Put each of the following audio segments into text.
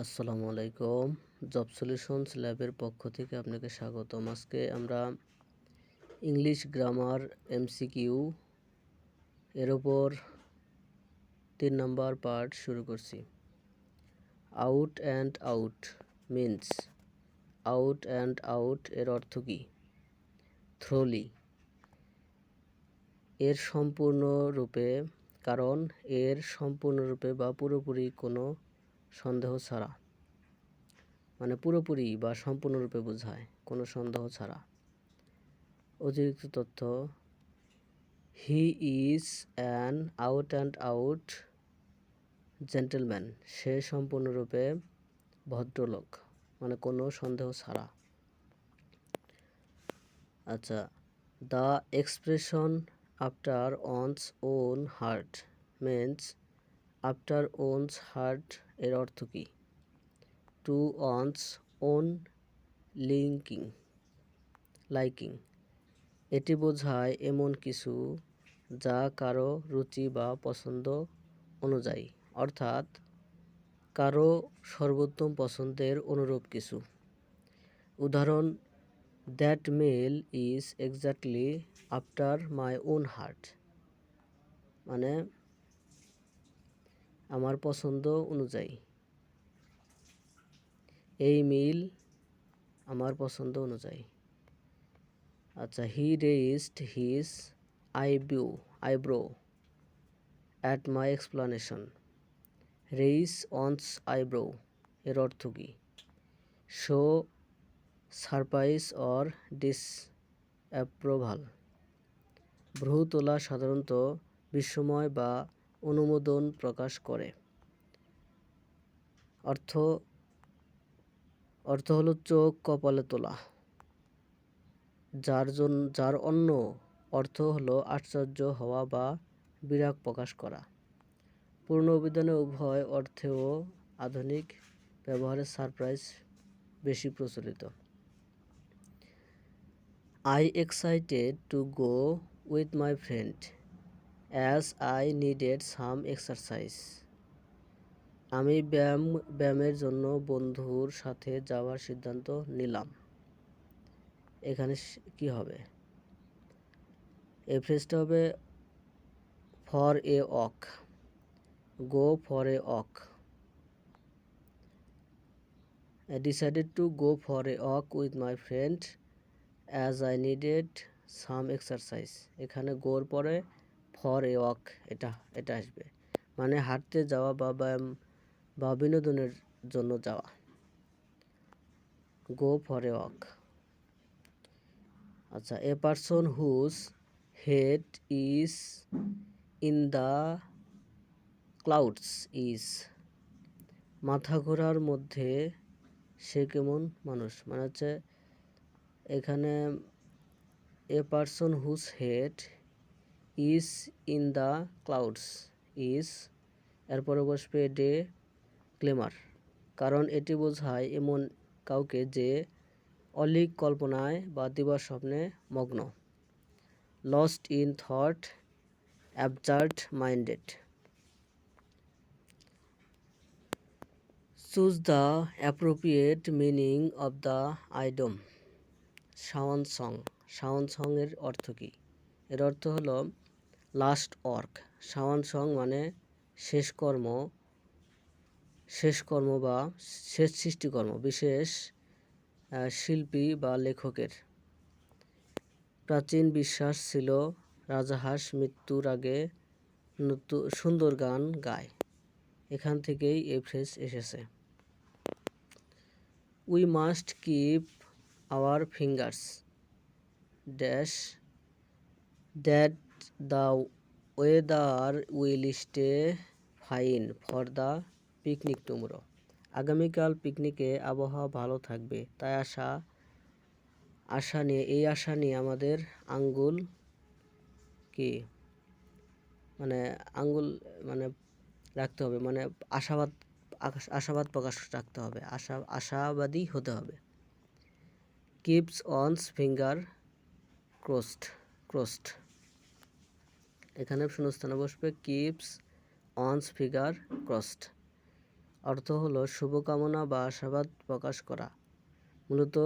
আসসালামু আলাইকুম। Job solutions ল্যাবের পক্ষ থেকে আপনাকে স্বাগতম। আজকে আমরা ইংলিশ গ্রামার এমসিকিউ এর ওপর তিন নম্বর পার্ট শুরু করছি। Out and out means out and out এর অর্থ কী? থ্রোলি এর সম্পূর্ণরূপে কারণ এর সম্পূর্ণরূপে বা পুরোপুরি কোনো সন্দেহ ছাড়া। মানে পুরোপুরি বা সম্পূর্ণরূপে বোঝায়, কোনো সন্দেহ ছাড়া। অতিরিক্ত তথ্য, he is an out and out gentleman, সে সম্পূর্ণরূপে ভদ্রলোক মানে কোনো সন্দেহ ছাড়া। আচ্ছা the expression after one's own heart means after one's heart এর অর্থ কী? To one's own linking liking এটি বোঝায় এমন কিছু যা কারও রুচি বা পছন্দ অনুযায়ী। অর্থাৎ, কারও সর্বোত্তম পছন্দের অনুরূপ কিছু। উদাহরণ that male is exactly after my own heart মানে আমার পছন্দ অনুযায়ী। এই মিল আমার পছন্দ অনুযায়ী। আচ্ছা he raised his eyebrow eyebrow at my explanation raise one's eyebrow এর অর্থ কী? Show surprise or disapproval ভ্রু তোলা সাধারণত বিস্ময় বা অনুমোদন প্রকাশ করে। অর্থ অর্থ হলো চোখ কপালে তোলা। যার জন্য যার অন্য অর্থ হলো আশ্চর্য হওয়া বা বিরাগ প্রকাশ করা। পূর্ণ অভিধানে উভয় অর্থেও আধুনিক ব্যবহারে সারপ্রাইজ বেশি প্রচলিত। I excited to go with my friend as I needed some exercise আমি ব্যায়াম, ব্যায়ামের জন্য বন্ধুর সাথে যাওয়ার সিদ্ধান্ত নিলাম। এখানে কি হবে? এই হবে ফর এ অক go for a walk decided to go for a walk with my friend as I needed some exercise এখানে গোর পরে ফর এ ওয়াক, এটা এটা আসবে। মানে হাঁটতে যাওয়া বা ব্যায়াম বা বিনোদনের জন্য যাওয়া। গো ফর এ ওয়াক আচ্ছা a person whose head is in the clouds is মাথা ঘোরার মধ্যে সে কেমন মানুষ? মানে হচ্ছে এখানে a person whose head is in the clouds is এরপরে বসবে ডে ক্লেমার কারণ এটি বোঝায় এমন কাউকে যে অলিক কল্পনায় বা দিবার স্বপ্নে মগ্ন। Lost in thought absurd minded choose the appropriate meaning of the idiom swan song. Swan সংয়ের অর্থ কী? এর অর্থ হলো লাস্ট ওয়ার্ক সাওয়ান সং মানে শেষ কর্ম শেষ কর্ম বা শেষ সৃষ্টিকর্ম, বিশেষ শিল্পী বা লেখকের। প্রাচীন বিশ্বাস ছিল রাজাহাঁস মৃত্যুর আগে সুন্দর গান গায়। এখান থেকেই এই ফ্রেজ এসেছে। We must keep our fingers dash that the weather will stay fine for the picnic tomorrow. আগামীকাল পিকনিকে আবহাওয়া ভালো থাকবে। তাই আশা আশা নিয়ে, এই আশা নিয়ে আমাদের আঙ্গুল কি? মানে আঙ্গুল মানে রাখতে হবে। মানে আশাবাদ আশাবাদ প্রকাশ রাখতে হবে। আশা, আশাবাদী হতে হবে। কিপস অনস ফিঙ্গার ক্রোস্ট ক্রোস্ট এখানে শূন্যস্থানে বসবে কিপস অনস ফিগার ক্রস্ট অর্থ হলো শুভকামনা বা আশাবাদ প্রকাশ করা। মূলত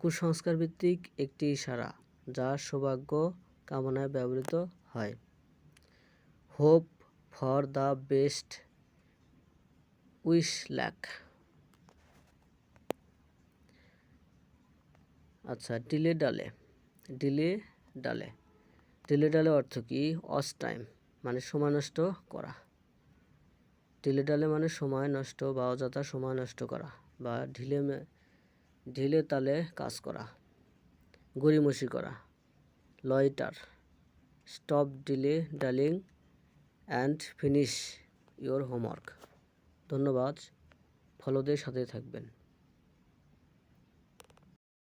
কুসংস্কার ভিত্তিক একটি ইশারা যা সৌভাগ্য কামনায় ব্যবহৃত হয়। Hope for the best wish luck আচ্ছা dilly dally dilly dally. Dilly dally অর্থ কি? অস টাইম মানে সময় নষ্ট করা। ডিলে ডালে মানে সময় নষ্ট বা অযথা সময় নষ্ট করা বা ঢিলে ঢিলে তালে কাজ করা, গড়িমসি করা, loiter, stop dilly dallying and finish your homework. ধন্যবাদ, ফলোদের সাথে থাকবেন।